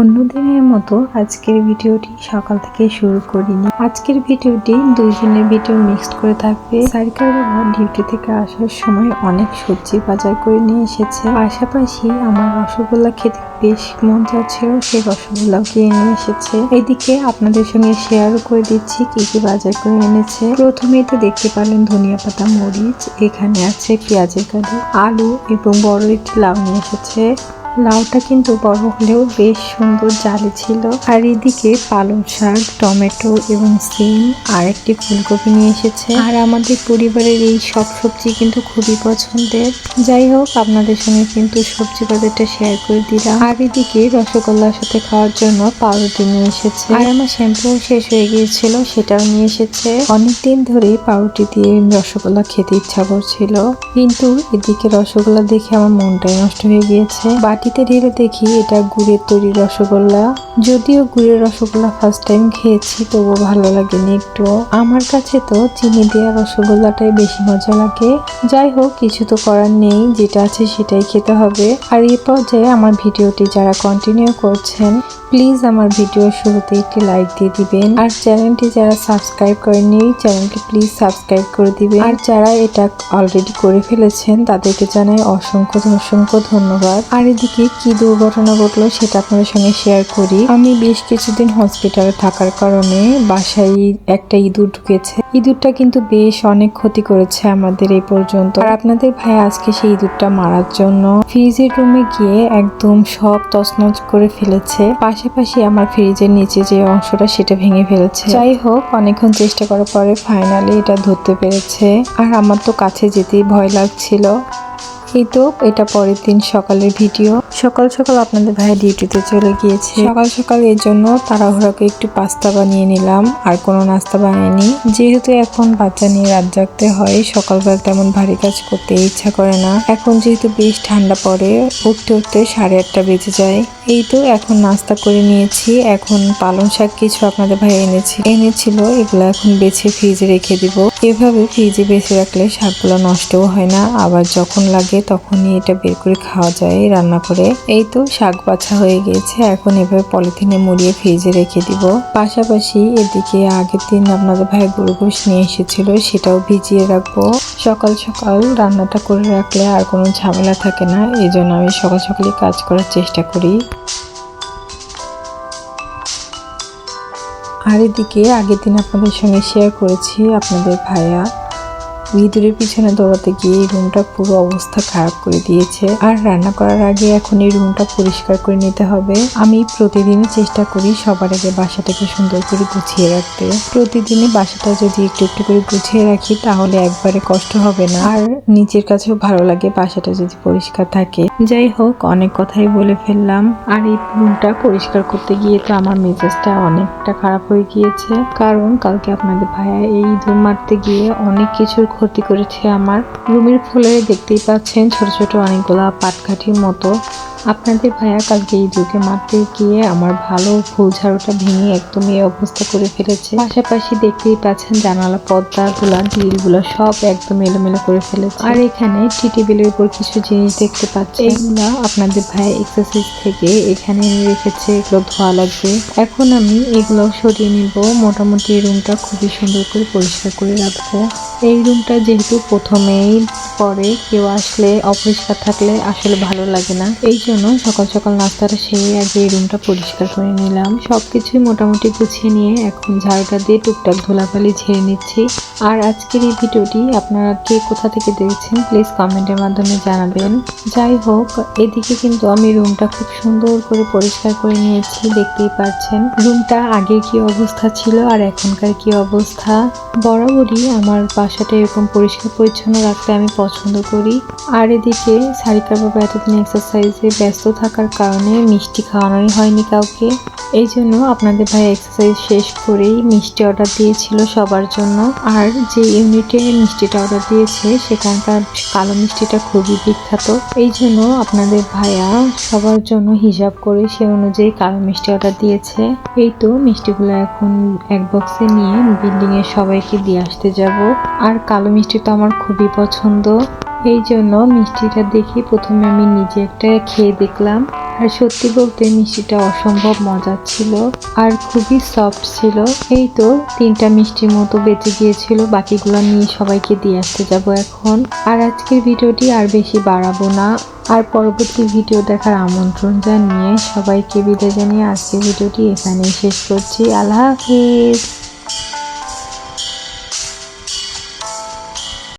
অন্যদিনের মতো আজকের ভিডিওটি সকাল থেকে শুরু করিনি। আজকের ভিডিওটি দুই দিনের ভিডিও মিক্সড করে থাকবে। সারিকার বাবা ডিউটি থেকে আসার সময় অনেক সবজি বাজার করে নিয়ে এসেছে। পাশাপাশি আমার রসগোল্লা খেতে বেশ মন যাচ্ছিল সেই রসগোল্লাও কিনে নিয়ে এসেছে। এদিকে আপনাদের সঙ্গে শেয়ারও করে দিচ্ছি কি কি বাজার করে এনেছে। প্রথমেই তো দেখতে পারলেন ধনিয়া পাতা, মরিচ, এখানে আছে পেঁয়াজের কালি আলু এবং বড় একটি লাউ নিয়ে এসেছে। লাউটা কিন্তু বড় হলেও বেশ সুন্দর জালি ছিল। আর এদিকে পালং শাক, টমেটো এবং সিম আর একটি ফুলকপি নিয়ে এসেছে। আর আমাদের পরিবারের এই সব সবজি কিন্তু খুবই পছন্দের। যাই হোক, আপনাদের সঙ্গে কিন্তু সবজি বাজারটা শেয়ার করে দিলাম। আর এদিকে রসগোল্লার সাথে খাওয়ার জন্য পাউরুটি নিয়ে এসেছে। আর আমার শ্যাম্পু শেষ হয়ে গিয়েছিল, সেটাও নিয়ে এসেছে। অনেকদিন ধরেই পাউরুটি দিয়ে রসগোল্লা খেতে ইচ্ছা করছিল। কিন্তু এদিকে রসগোল্লা দেখে আমার মনটাই নষ্ট হয়ে গিয়েছে। বাটিতে ঢেলে দেখি এটা গুড়ের তৈরি রসগোল্লা। যদিও গুড়ের রসগোল্লা ফার্স্ট টাইম খেয়েছি, তবুও ভালো লাগেনি একটু আমার কাছে তো চিনি দেওয়া রসগোল্লাটাই বেশি মজা লাগে। যাই হোক, কিছু তো করার নেই, যেটা আছে সেটাই খেতে হবে। আর এই পর্যায়ে আমার ভিডিওটি যারা কন্টিনিউ করছেন প্লিজ আমার ভিডিও শুরুতে একটি লাইক দিয়ে দিবেন। আর চ্যানেলটি যারা সাবস্ক্রাইব করেননি, চ্যানেলটি প্লিজ সাবস্ক্রাইব করে দিবেন। আর যারা এটা অলরেডি করে ফেলেছেন, তাদেরকে জানাই অসংখ্য অসংখ্য ধন্যবাদ। আর এদিকে কি দুর্ঘটনা ঘটলো সেটা আপনাদের সঙ্গে শেয়ার করি। আমি বেশ কিছুদিন হসপিটালে থাকার কারণে বাসায় একটা ইঁদুর ঢুকেছে। ইঁদুরটা কিন্তু বেশ অনেক ক্ষতি করেছে আমাদের এই পর্যন্ত। আর আপনাদের ভাই আজকে সেই ইঁদুরটা মারার জন্য ফ্রিজের রুমে গিয়ে একদম সব তছনছ করে ফেলেছে। পাশাপাশি আমার ফ্রিজের নিচে যে অংশটা সেটা ভেঙে ফেলেছে। যাই হোক, অনেকক্ষণ চেষ্টা করার পরে ফাইনালি এটা ধরতে পেরেছে। আর আমার তো কাছে যেতেই ভয় লাগছিল। এই তো এটা পরের দিন সকালের ভিডিও। সকাল সকাল আপনাদের ভাই ডিউটিতে চলে গিয়েছে। সকাল সকাল এর জন্য তাড়াহুড়াকে একটু পাস্তা বানিয়ে নিলাম আর কোনো নাস্তা বানাইনি যেহেতু এখন বাচ্চা নিয়ে রাত জাগতে হয় সকালবেলা তেমন ভারী কাজ করতে ইচ্ছা করে না। এখন যেহেতু বেশ ঠান্ডা পড়ে উঠতে উঠতে সাড়ে আটটা বেজে যায়। এই তো এখন নাস্তা করে নিয়েছি। এখন পালং শাক কিছু আপনাদের ভাই এনেছি। এনেছিল এগুলো এখন বেছে ফ্রিজে রেখে দিব। এভাবে ফ্রিজে বেছে রাখলে শাকগুলো নষ্টও হয় না। আবার যখন লাগে তখনই এটা বের করে খাওয়া যায়, রান্না করে। এই তো শাক বাছা হয়ে গিয়েছে এখন এভাবে পলিথিনে মুড়িয়ে ফ্রিজে রেখে দিব। পাশাপাশি এদিকে আগের দিন আপনাদের ভাই গরু গোশ নিয়ে এসেছিল, সেটাও ভিজিয়ে রাখব। সকাল সকাল রান্নাটা করে রাখলে আর কোনো ঝামেলা থাকে না, এই জন্য আমি সকাল সকালে কাজ করার চেষ্টা করি। আর এদিকে আগের দিন আপনাদের সঙ্গে শেয়ার করেছি আপনাদের ভাইয়া। ইঁদুরের পিছনে দৌড়াতে গিয়ে এই রুমটা পুরো অবস্থা খারাপ করে দিয়েছে। আর রান্না করার আগে এখন এই রুমটা পরিষ্কার করে নিতে হবে। আমি প্রতিদিনই চেষ্টা করি সবার আগে বাসাটাকে সুন্দর করে গুছিয়ে রাখতে। প্রতিদিনই বাসাটা যদি একটু একটু করে গুছিয়ে রাখি, তাহলে একবারে কষ্ট হবে না। আর নিজের কাছেও ভালো লাগে বাসাটা যদি পরিষ্কার থাকে। যাই হোক, অনেক কথাই বলে ফেললাম। আর এই রুমটা পরিষ্কার করতে গিয়ে তো আমার মেজাজটা অনেকটা খারাপ হয়ে গিয়েছে। কারণ কালকে আপনাদের ভাইয়া এই ইঁদুর মারতে গিয়ে অনেক কিছুর ক্ষতি করেছে আমার। রুমের ফুলে দেখতেই পাচ্ছেন ছোট ছোট অনেকগুলা পাটকাঠির মতো আপনাদের ভাইয়া কালকে এই দুকে মারতে গিয়ে আমার ভালো ফুল ঝাড়ুটা ভেঙে একদম এই অবস্থা করে ফেলেছে। পাশাপাশি দেখতেই পাচ্ছেন জানালা পর্দাগুলা গ্রিলগুলো সব একদম এলোমেলো করে ফেলেছে। আর এখানে টি টেবিলের উপর কিছু জিনিস দেখতে পাচ্ছি এগুলা আপনাদের ভাইয়া এক্সারসাইজ থেকে এখানে রেখেছে, এগুলো ধোয়া লাগবে। এখন আমি এগুলো সরিয়ে নিব। মোটামুটি রুমটা খুবই সুন্দর করে পরিষ্কার করে রাখব। এই রুমটা যেহেতু প্রথমেই পরে কেউ আসলে অপরিষ্কার থাকলে আসলে ভালো লাগে না। এই জন্য সকাল সকাল নাস্তাটা সেরে আগে এই রুমটা পরিষ্কার করে নিলাম। সবকিছুই মোটামুটি গুছিয়ে নিয়ে এখন ঝাড়ুটা দিয়ে টুকটাক ধুলাবালি ঝেড়ে নিচ্ছি। আর আজকের এই ভিডিওটি আপনারা কে কোথা থেকে দেখছেন প্লিজ কমেন্টের মাধ্যমে জানাবেন। যাই হোক, এদিকে কিন্তু আমি রুমটা খুব সুন্দর করে পরিষ্কার করে নিয়েছি, দেখতেই পাচ্ছেন। রুমটা আগে কি অবস্থা ছিল আর এখনকার কি অবস্থা? বরাবরই আমার বাসাটা এরকম পরিষ্কার পরিচ্ছন্ন রাখতে আমি পছন্দ করি। আর এদিকে সারিকা বাবা এতদিন এক্সারসাইজে ব্যস্ত থাকার কারণে মিষ্টি খাওয়ানোই হয়নি কাউকে। এই জন্য আপনাদের ভাই এক্সারসাইজ শেষ করেই মিষ্টি অর্ডার দিয়েছিল সবার জন্য। আর যে ইউনিটে মিষ্টিটা অর্ডার দিয়েছে, সেখানকার কালো মিষ্টিটা খুবই বিখ্যাত। এই জন্য আপনাদের ভাইয়া সবার জন্য হিসাব করে সে অনুযায়ী কালো মিষ্টি অর্ডার দিয়েছে। এই তো মিষ্টিগুলো এখন এক বক্সে নিয়ে বিল্ডিং এর সবাইকে দিয়ে আসতে যাব। আর কালো মিষ্টি তো আমার খুবই পছন্দ। এই জন্য মিষ্টিটা দেখে প্রথমে আমি নিজে একটা খেয়ে দেখলাম। আর সত্যি বলতে মিষ্টিটা অসম্ভব মজার ছিল আর খুবই সফট ছিল। এই তো তিনটা মিষ্টির মতো বেঁচে গিয়েছিল, বাকিগুলো নিয়ে সবাইকে দিয়ে আসতে যাব এখন। আর আজকের ভিডিওটি আর বেশি বাড়াবো না। আর পরবর্তী ভিডিও দেখার আমন্ত্রণ জানিয়ে সবাইকে বিদায় জানিয়ে আজকের ভিডিওটি এখানেই শেষ করছি। আল্লাহ হাফিজ।